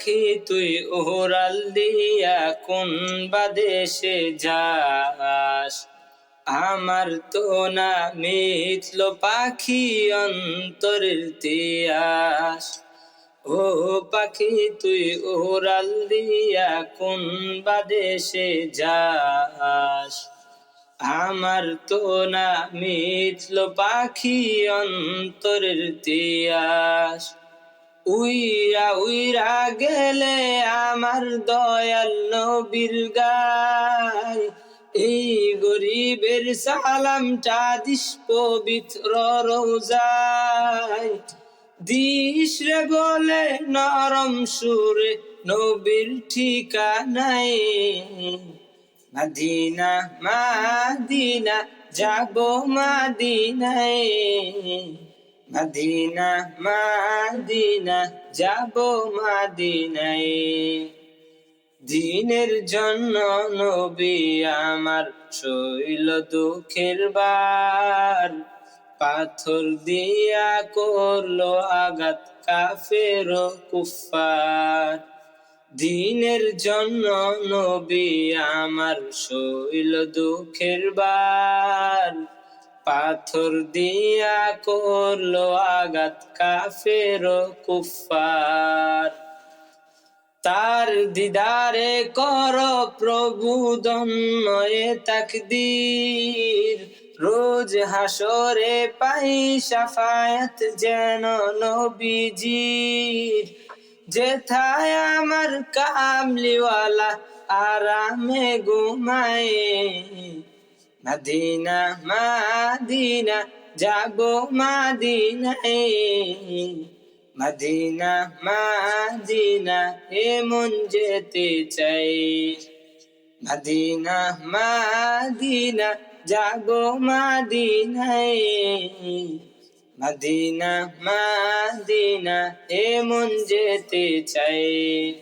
পাখি তুই ওহরাল দিয়া কোন বাদেশে যাস? আমার তো না মিথল পাখি অন্তরের তিয়াস। ও পাখি, তুই ওরাল দিয়া কোন বাদেশে যাস? আমার তো না মিথল পাখি অন্তরের তিয়াস। উইরা উইরা গেলে আমার দয়াল নবীর গায়। এই গরিবের সালামটা দিস পবিত্র রোজায়। দিস রে বলে নরম সুরে নবীর ঠিকানায়। মাদিনা মাদিনা, যাব মাদিনায়। মাদিনা মাদিনা, যাব মাদিনায়। দিনের জন্য নবী আমার শৈল দুঃখের বার। পাথর দিয়া করল আঘাত কাফের কুফার দিনের জন্য নবী আমার শৈল দুঃখের বার। পাথর দিয়া করল আঘাত কাফের কুফার তার দিদারে কর প্রভু দন্ময়ে তাকদীর। রোজ হাসরে পাই সাফায়াত যেন নবীজির। যেথায় আমার কামলিওয়ালা আরামে ঘুমায় মাদিনা মাদিনা, যাব মাদিনায়। মদিনা মদিনা, এ মন যেতে চাই। মদিনা মদিনা, যাব মদিনায়। মদিনা মদিনা, এ মন যেতে চাই।